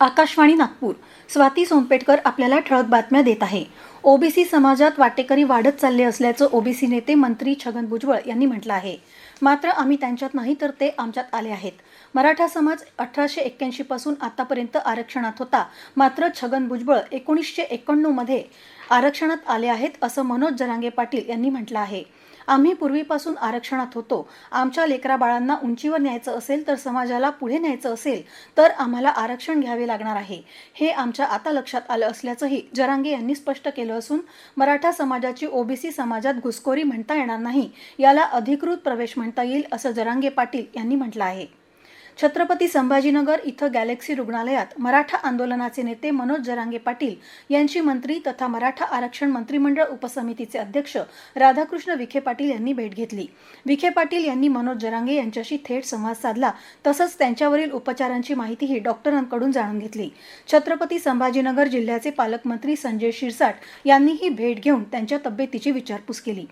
आकाशवाणी नागपूर. स्वाती सोनपेटकर आपल्याला ठळक बातम्या देत आहे. ओबीसी समाजात वाटेकरी वाढत चालले असल्याचं ओबीसी नेते मंत्री छगन भुजबळ यांनी म्हटलं आहे. मात्र आम्ही त्यांच्यात नाही तर ते आमच्यात आले आहेत. मराठा समाज अठराशे एक्क्याऐंशी पासून आतापर्यंत आरक्षणात होता. मात्र छगन भुजबळ एकोणीसशे एकोणनव्वदमध्ये आरक्षणात आले आहेत असं मनोज जरांगे पाटील यांनी म्हटलं आहे. आम्ही पूर्वीपासून आरक्षणात होतो. आमच्या लेकरा बाळांना उंचीवर न्यायचं असेल तर समाजाला पुढे न्यायचं असेल तर आम्हाला आरक्षण घ्यावे लागणार आहे. हे आमच्या आता लक्षात आलं असल्याचंही जरांगे यांनी स्पष्ट केलं असून मराठा समाजाची ओबीसी समाजात घुसखोरी म्हणता येणार नाही याला अधिकृत प्रवेश म्हणता येईल असं जरांगे पाटील यांनी म्हटलं आहे. छत्रपती संभाजीनगर इथं गॅलेक्सी रुग्णालयात मराठा आंदोलनाचे नेते मनोज जरांगे पाटील यांची मंत्री तथा मराठा आरक्षण मंत्रिमंडळ उपसमितीचे अध्यक्ष राधाकृष्ण विखे पाटील यांनी भेट घेतली. विखे पाटील यांनी मनोज जरांगे यांच्याशी थेट संवाद साधला तसंच त्यांच्यावरील उपचारांची माहितीही डॉक्टरांकडून जाणून घेतली. छत्रपती संभाजीनगर जिल्ह्याचे पालकमंत्री संजय शिरसाट यांनीही भेट घेऊन त्यांच्या तब्येतीची विचारपूस केली.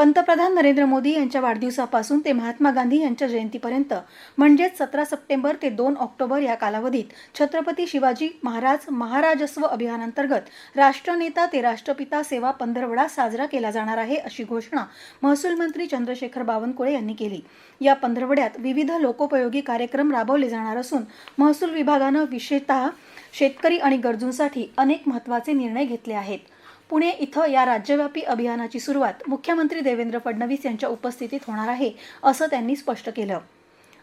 पंतप्रधान नरेंद्र मोदी यांच्या वाढदिवसापासून ते महात्मा गांधी यांच्या जयंतीपर्यंत म्हणजेच सतरा सप्टेंबर ते दोन ऑक्टोबर या कालावधीत छत्रपती शिवाजी महाराज महाराजस्व अभियानांतर्गत राष्ट्रनेता ते राष्ट्रपिता सेवा पंधरवडा साजरा केला जाणार आहे अशी घोषणा महसूल मंत्री चंद्रशेखर बावनकुळे यांनी केली. या पंधरवड्यात विविध लोकोपयोगी कार्यक्रम राबवले जाणार असून महसूल विभागानं विशेषतः शेतकरी आणि गरजूंसाठी अनेक महत्त्वाचे निर्णय घेतले आहेत. पुणे इथं या राज्यव्यापी अभियानाची सुरुवात मुख्यमंत्री देवेंद्र फडणवीस यांच्या उपस्थितीत होणार आहे असं त्यांनी स्पष्ट केलं.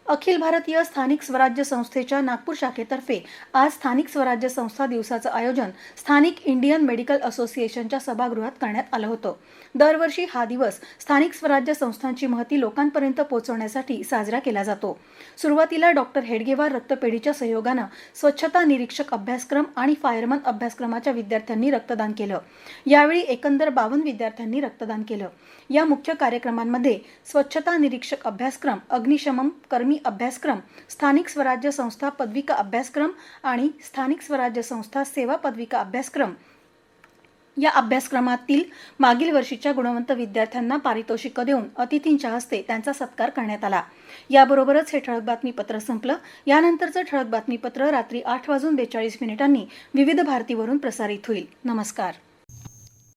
अखिल भारतीय स्थानिक स्वराज्य संस्थेच्या नागपूर शाखेतर्फे आज स्थानिक स्वराज्य संस्था दिवसाचं आयोजन स्थानिक इंडियन मेडिकल असोसिएशनच्या सभागृहात करण्यात आलं होतं. दरवर्षी हा दिवस स्थानिक स्वराज्य संस्थांची महती लोकांपर्यंत पोहोचवण्यासाठी साजरा केला जातो. सुरुवातीला डॉक्टर हेडगेवार रक्तपेढीच्या सहयोगानं स्वच्छता निरीक्षक अभ्यासक्रम आणि फायरमन अभ्यासक्रमाच्या विद्यार्थ्यांनी रक्तदान केलं. यावेळी एकंदर बावन्न विद्यार्थ्यांनी रक्तदान केलं. या मुख्य कार्यक्रमांमध्ये स्वच्छता निरीक्षक अभ्यासक्रम अग्निशमन कर्मी अभ्यासक्रम स्थानिक स्वराज्य संस्था पदविका अभ्यासक्रम आणि स्थानिक स्वराज्य संस्था सेवा पदविका अभ्यासक्रम. या अभ्यासक्रमातील मागील वर्षीच्या गुणवंत विद्यार्थ्यांना पारितोषिकं देऊन अतिथींच्या हस्ते त्यांचा सत्कार करण्यात आला. याबरोबरच हे ठळक बातमीपत्र संपलं. यानंतरचं ठळक बातमीपत्र रात्री आठ वाजून बेचाळीस मिनिटांनी विविध भारतीवरून प्रसारित होईल. नमस्कार.